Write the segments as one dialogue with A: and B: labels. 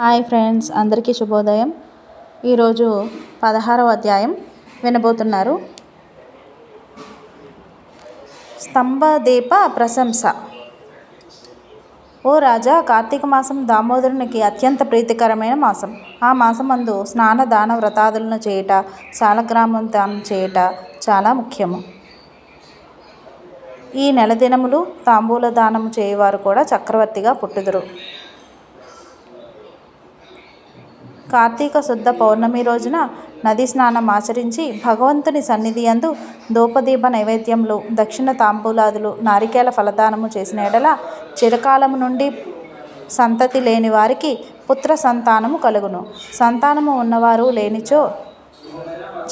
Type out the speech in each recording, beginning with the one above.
A: Hi friends అందరికీ శుభోదయం. ఈరోజు పదహారవ అధ్యాయం వినబోతున్నారు. స్తంభదీప ప్రశంస. ఓ రాజా కార్తీక మాసం దామోదరునికి అత్యంత ప్రీతికరమైన మాసం. ఆ మాసమందు స్నాన దాన వ్రతాదులను చేయుట శాలగ్రామం దానం చేయుట చాలా ముఖ్యము. ఈ నెల దినములు తాంబూల దానం చేయవారు కూడా చక్రవర్తిగా పుట్టుదురు. కార్తీక శుద్ధ పౌర్ణమి రోజున నదీ స్నానం ఆచరించి భగవంతుని సన్నిధి అందు ధూపదీప నైవేద్యములు దక్షిణ తాంబూలాదులు నారికేల ఫలదానము చేసిన ఎడల చిరకాలము నుండి సంతతి లేని వారికి పుత్ర సంతానము కలుగును. సంతానము ఉన్నవారు లేనిచో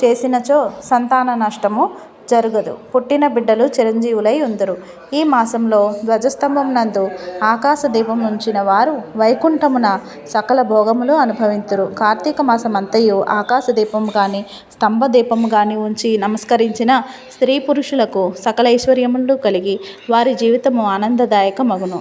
A: చేసినచో సంతాన నష్టము జరగదు. పుట్టిన బిడ్డలు చిరంజీవులై ఉందరు. ఈ మాసంలో ధ్వజస్తంభం నందు ఆకాశ దీపం ఉంచిన వారు వైకుంఠమున సకల భోగములు అనుభవింతురు. కార్తీక మాసం అంతయు ఆకాశ దీపం కానీ స్తంభ దీపం కానీ ఉంచి నమస్కరించిన స్త్రీ పురుషులకు సకల ఐశ్వర్యములు కలిగి వారి జీవితము ఆనందదాయకమగును.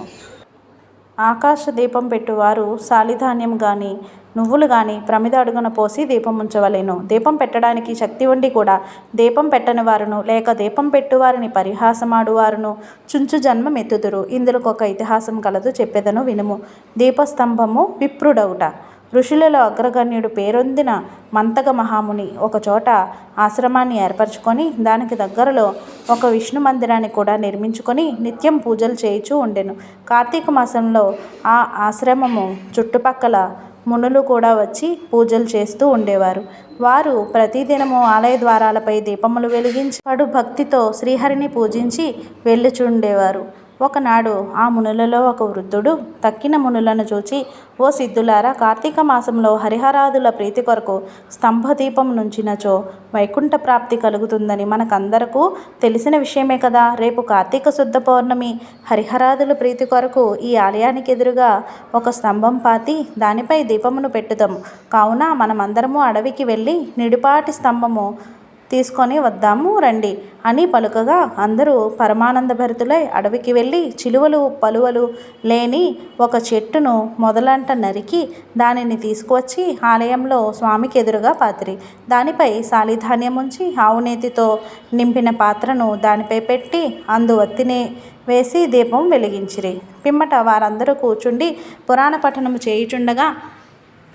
A: ఆకాశ దీపం పెట్టువారు సాలిధాన్యం కానీ నువ్వులు కానీ ప్రమిద అడుగున పోసి దీపం ఉంచవలేను. దీపం పెట్టడానికి శక్తి ఉండి కూడా దీపం పెట్టని వారును లేక దీపం పెట్టువారిని పరిహాసమాడువారును చుంచు జన్మ మెత్తుదురు ఇందులో ఒక ఇతిహాసం కలదు చెప్పెదను వినుము. దీపస్తంభము విప్రుడవుట ఋషులలో అగ్రగణ్యుడు పేరొందిన మంతగ మహాముని ఒకచోట ఆశ్రమాన్ని ఏర్పరచుకొని దానికి దగ్గరలో ఒక విష్ణు మందిరాన్ని కూడా నిర్మించుకొని నిత్యం పూజలు చేయిచూ ఉండెను. కార్తీక మాసంలో ఆ ఆశ్రమము చుట్టుపక్కల మునులు కూడా వచ్చి పూజలు చేస్తూ ఉండేవారు. వారు ప్రతిదినము ఆలయ ద్వారాలపై దీపములు వెలిగించి పడు భక్తితో శ్రీహరిని పూజించి వెళ్ళుచుండేవారు. ఒకనాడు ఆ మునులలో ఒక వృద్ధుడు తక్కిన మునులను చూచి ఓ సిద్ధులారా కార్తీక మాసంలో హరిహరాదుల ప్రీతి కొరకు స్తంభదీపం నుంచినచో వైకుంఠ ప్రాప్తి కలుగుతుందని మనకందరకు తెలిసిన విషయమే కదా. రేపు కార్తీక శుద్ధ పౌర్ణమి. హరిహరాదుల ప్రీతి కొరకు ఈ ఆలయానికి ఎదురుగా ఒక స్తంభం పాతి దానిపై దీపమును పెట్టుదాం. కావున మనమందరము అడవికి వెళ్ళి నిడిపాటి స్తంభము తీసుకొని వద్దాము రండి అని పలుకగా అందరూ పరమానంద భరితులై అడవికి వెళ్ళి చిలువలు పలువలు లేని ఒక చెట్టును మొదలంట నరికి దానిని తీసుకువచ్చి ఆలయంలో స్వామికి ఎదురుగా పాతిరి. దానిపై సాలిధాన్యం ఉంచి ఆవునేతితో నింపిన పాత్రను దానిపై పెట్టి అందు వత్తినే వేసి దీపం వెలిగించిరి. పిమ్మట వారందరూ కూర్చుండి పురాణ పఠనము చేయుచుండగా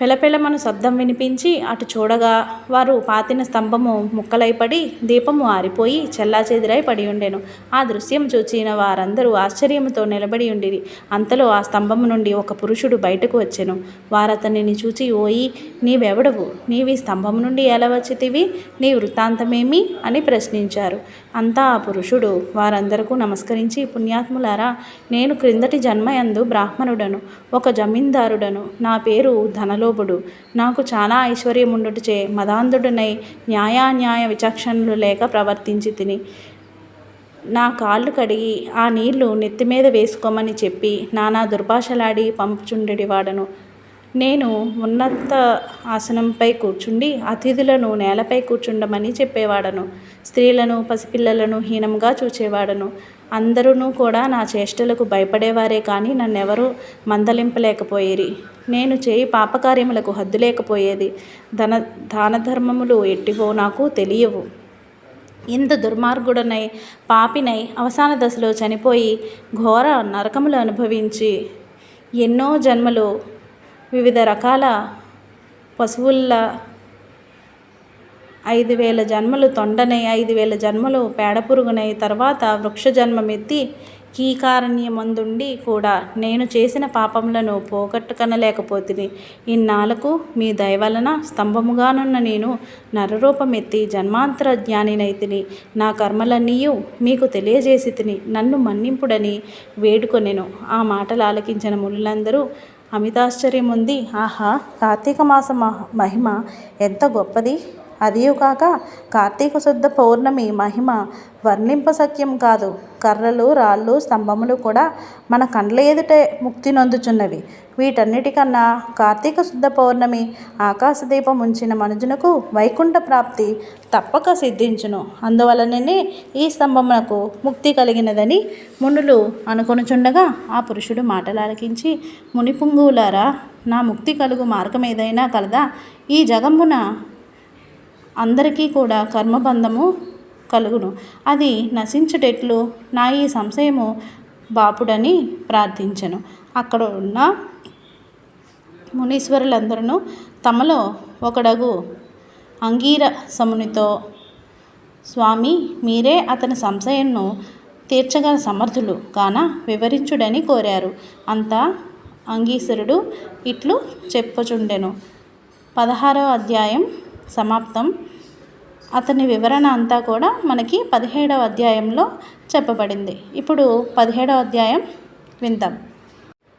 A: పెలపెలమను శబ్దం వినిపించి అటు చూడగా వారు పాతిన స్తంభము ముక్కలైపడి దీపము ఆరిపోయి చెల్లాచెదిరై పడి ఉండెను. ఆ దృశ్యం చూచిన వారందరూ ఆశ్చర్యముతో నిలబడి ఉండిరి. అంతలో ఆ స్తంభము నుండి ఒక పురుషుడు బయటకు వచ్చెను. వారతనిని చూచి ఓయి నీవెవడవు? నీవి స్తంభము నుండి ఎలా వచ్చితివి? నీ వృత్తాంతమేమి? అని ప్రశ్నించారు. అంతా ఆ పురుషుడు. వారందరకు నమస్కరించి పుణ్యాత్ములారా నేను క్రిందటి జన్మయందు బ్రాహ్మణుడను ఒక జమీందారుడను. నా పేరు ధనలోభుడు. నాకు చాలా ఐశ్వర్యముండుటచే మదాంధుడనై న్యాయాన్యాయ విచక్షణలు లేక ప్రవర్తించి తిని నా కాళ్ళు కడిగి ఆ నీళ్ళు నెత్తి మీద వేసుకోమని చెప్పి నానా దుర్భాషలాడి పంపుచుండెడివాడను నేను ఉన్నత ఆసనంపై కూర్చుండి అతిథులను నేలపై కూర్చుండమని చెప్పేవాడను. స్త్రీలను పసిపిల్లలను హీనంగా చూచేవాడను. అందరూ కూడా నా చేష్టలకు భయపడేవారే కానీ నన్నెవరూ మందలింపలేకపోయేరి. నేను చేయి పాపకార్యములకు హద్దు లేకపోయేది ధన దాన ధర్మములు ఎట్టివో నాకు తెలియవు. ఇంత దుర్మార్గుడనై పాపినై అవసాన దశలో చనిపోయి ఘోర నరకములు అనుభవించి ఎన్నో జన్మలు వివిధ రకాల పశువుల ఐదు వేల జన్మలు తొండనై ఐదు వేల జన్మలు పేడపురుగునై తర్వాత వృక్ష జన్మమెత్తి కీకారణ్యమందుండి కూడా నేను చేసిన పాపములను పోగొట్టుకనలేకపోతిని. ఇన్నాళ్ళకు మీ దయవలన స్తంభముగానున్న నేను నరరూపమెత్తి జన్మాంతర జ్ఞానినైతిని నా కర్మలన్నీయు మీకు తెలియజేసి తిని నన్ను మన్నింపుడని వేడుకొనెను. ఆ మాటలు ఆలకించిన మునులందరూ అమితాశ్చర్యం ఉంది. ఆహా కార్తీక మాస మహిమ ఎంత గొప్పది. అదియుగాక కార్తీక శుద్ధ పౌర్ణమి మహిమ వర్ణింప సత్యం కాదు. కర్రలు రాళ్ళు స్తంభములు కూడా మన కండ్ల ఎదుటే ముక్తి నొందుచున్నవి. వీటన్నిటికన్నా కార్తీక శుద్ధ పౌర్ణమి ఆకాశదీపం ఉంచిన మనుజునకు వైకుంఠ ప్రాప్తి తప్పక సిద్ధించును. అందువలననే ఈ స్తంభమునకు ముక్తి కలిగినదని మునులు అనుకొనుచుండగా ఆ పురుషుడు మాటలాలకించి మునిపుంగువులారా నా ముక్తి కలుగు మార్గం ఏదైనా కలదా ఈ జగమున అందరికీ కూడా కర్మబంధము కలుగును. అది నశించుటెట్లు నా ఈ సంశయము బాపుడని ప్రార్థించెను. అక్కడ ఉన్న మునీశ్వరులందరూ తమలో ఒకడగు అంగీర సమునితో స్వామి మీరే అతని సంశయంను తీర్చగల సమర్థులు కాన వివరించుడని కోరారు. అంతా అంగీశ్వరుడు ఇట్లు చెప్పుచుండెను. పదహారవ అధ్యాయం సమాప్తం. అతని వివరణ అంతా కూడా మనకి పదిహేడవ అధ్యాయంలో చెప్పబడింది. ఇప్పుడు పదిహేడవ అధ్యాయం విందాం.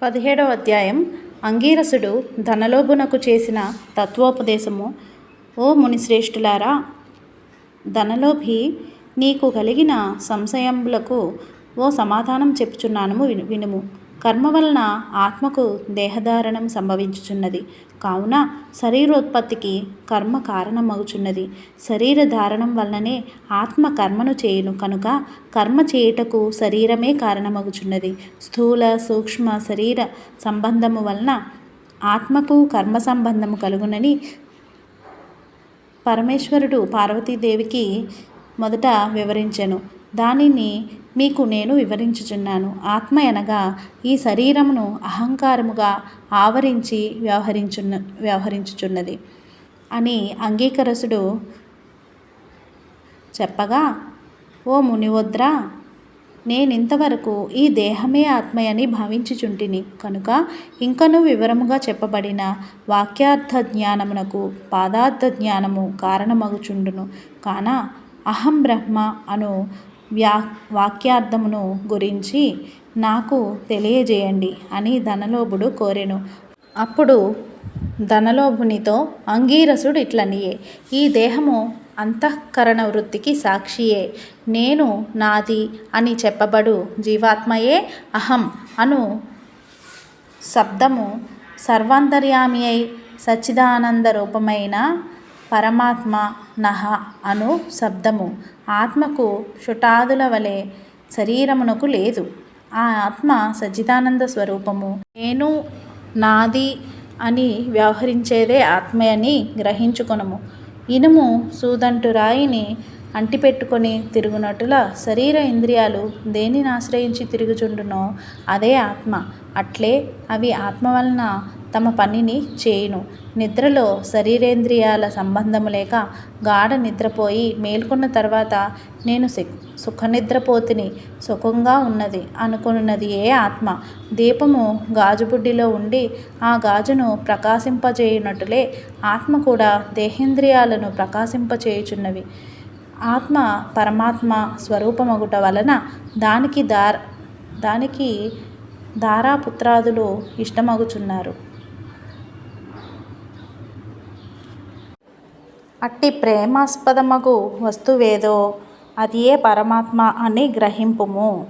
A: పదిహేడవ అధ్యాయం. అంగీరసుడు ధనలోభునకు చేసిన తత్వోపదేశము. ఓ మునిశ్రేష్ఠులారా ధనలోభి నీకు కలిగిన సంశయములకు ఓ సమాధానం చెప్పుచున్నాను విను వినుము. కర్మ వలన ఆత్మకు దేహధారణం సంభవించుచున్నది. కావున శరీరోత్పత్తికి కర్మ కారణమగుచున్నది. శరీర ధారణం వలననే ఆత్మ కర్మను చేయును కనుక కర్మ చేయుటకు శరీరమే కారణమగుచున్నది. స్థూల సూక్ష్మ శరీర సంబంధము వలన ఆత్మకు కర్మ సంబంధము కలుగునని పరమేశ్వరుడు పార్వతీదేవికి మొదట వివరించెను. దానిని మీకు నేను వివరించుచున్నాను. ఆత్మ అనగా ఈ శరీరమును అహంకారముగా ఆవరించి వ్యవహరించున్న వ్యవహరించుచున్నది. అని అంగీకరసుడు చెప్పగా ఓ మునివద్ర నేనింతవరకు ఈ దేహమే ఆత్మయని భావించుచుంటిని. కనుక ఇంకనూ వివరముగా చెప్పబడిన వాక్యార్థ జ్ఞానమునకు పాదార్థ జ్ఞానము కారణమగుచుండును. కాన అహం బ్రహ్మ అను వ్యా వాక్యార్థమును గురించి నాకు తెలియజేయండి అని ధనలోభుడు కోరెను. అప్పుడు ధనలోభునితో అంగీరసుడు ఇట్లనియే ఈ దేహము అంతఃకరణ వృత్తికి సాక్షియే నేను నాది అని చెప్పబడు జీవాత్మయే అహం అను శబ్దము సర్వాంతర్యామి అయి సచ్చిదానంద రూపమైన పరమాత్మ నహ అను శబ్దము. ఆత్మకు షుటాదుల వలె శరీరమునకు లేదు. ఆ ఆత్మ సచ్చిదానంద స్వరూపము. నేను నాది అని వ్యవహరించేదే ఆత్మయని గ్రహించుకొనము. ఇనుము సూదంటు రాయిని అంటిపెట్టుకొని తిరుగునట్టుల శరీర ఇంద్రియాలు దేనిని ఆశ్రయించి తిరుగుచుండునో అదే ఆత్మ. అట్లే అవి ఆత్మ వలన తమ పనిని చేయును. నిద్రలో శరీరేంద్రియాల సంబంధము లేక గాఢ నిద్రపోయి మేల్కొన్న తర్వాత నేను సుఖనిద్రపోతిని సుఖంగా ఉన్నది అనుకున్నది ఏ ఆత్మ? దీపము గాజుబుడ్డిలో ఉండి ఆ గాజును ప్రకాశింపజేయునట్లే ఆత్మ కూడా దేహేంద్రియాలను ప్రకాశింపచేయుచున్నవి. ఆత్మ పరమాత్మ స్వరూపమగుట వలన దానికి దార దానికి దారాపుత్రాదులు ఇష్టమగుచున్నారు. అట్టి ప్రేమాస్పదమగు వస్తువేదో అది ఏ పరమాత్మ అని గ్రహింపుము.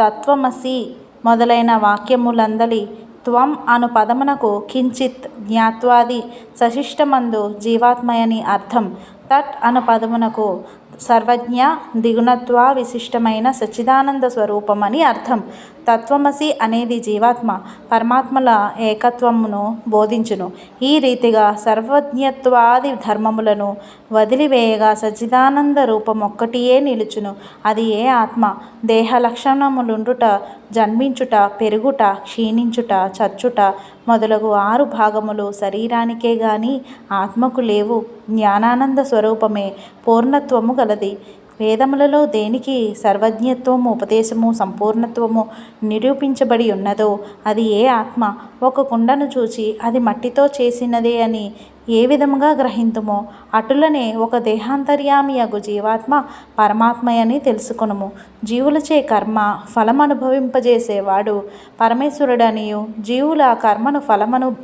A: తత్వమసి మొదలైన వాక్యములందలి త్వం అను పదమునకు కించిత్ జ్ఞాత్వాది సశిష్టమందు జీవాత్మయని అర్థం. తట్ అను పదమునకు సర్వజ్ఞ దిగుణత్వ విశిష్టమైన సచ్చిదానంద స్వరూపమని అర్థం. తత్వమసి అనేది జీవాత్మ పరమాత్మల ఏకత్వమును బోధించును. ఈ రీతిగా సర్వజ్ఞత్వాది ధర్మములను వదిలివేయగా సచ్చిదానంద రూపం ఒక్కటియే నిలుచును. అది ఏ ఆత్మ? దేహ లక్షణములుండుట జన్మించుట పెరుగుట క్షీణించుట చచ్చుట మొదలగు ఆరు భాగములు శరీరానికే గాని ఆత్మకు లేవు. జ్ఞానానంద స్వరూపమే పూర్ణత్వము గలది. వేదములలో దేనికి సర్వజ్ఞత్వము ఉపదేశము సంపూర్ణత్వము నిరూపించబడి ఉన్నదో అది ఏ ఆత్మ ఒక కుండను చూచి అది మట్టితో చేసినదే అని ఏ విధముగా గ్రహింతుమో అటులనే ఒక దేహాంతర్యామియగు జీవాత్మ పరమాత్మయని తెలుసుకునుము. జీవులచే కర్మ ఫలం అనుభవింపజేసేవాడు పరమేశ్వరుడనియు జీవుల కర్మను ఫలమను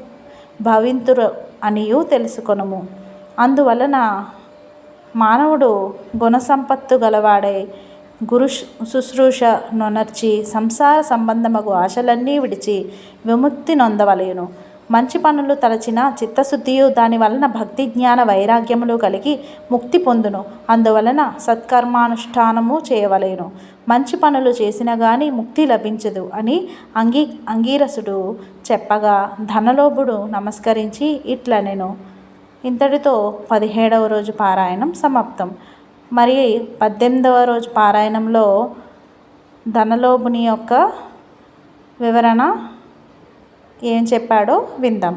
A: భవింతురు అనియు తెలుసుకొనుము. అందువలన మానవుడు గుణసంపత్తు గలవాడై గురు శుశ్రూష నొనర్చి సంసార సంబంధమగు ఆశలన్నీ విడిచి విముక్తి నొందవలయును. మంచి పనులు తలచిన చిత్తశుద్ధియు దాని వలన భక్తి జ్ఞాన వైరాగ్యములు కలిగి ముక్తి పొందును. అందువలన సత్కర్మానుష్ఠానము చేయవలేను మంచి పనులు చేసిన గాని ముక్తి లభించదు అని అంగీ అంగీరసుడు చెప్పగా ధనలోభుడు నమస్కరించి ఇట్లనెను. నేను ఇంతటితో పదిహేడవ రోజు పారాయణం సమాప్తం. మరి పద్దెనిమిదవ రోజు పారాయణంలో ధనలోభుని యొక్క వివరణ ఏం చెప్పాడో విందాం.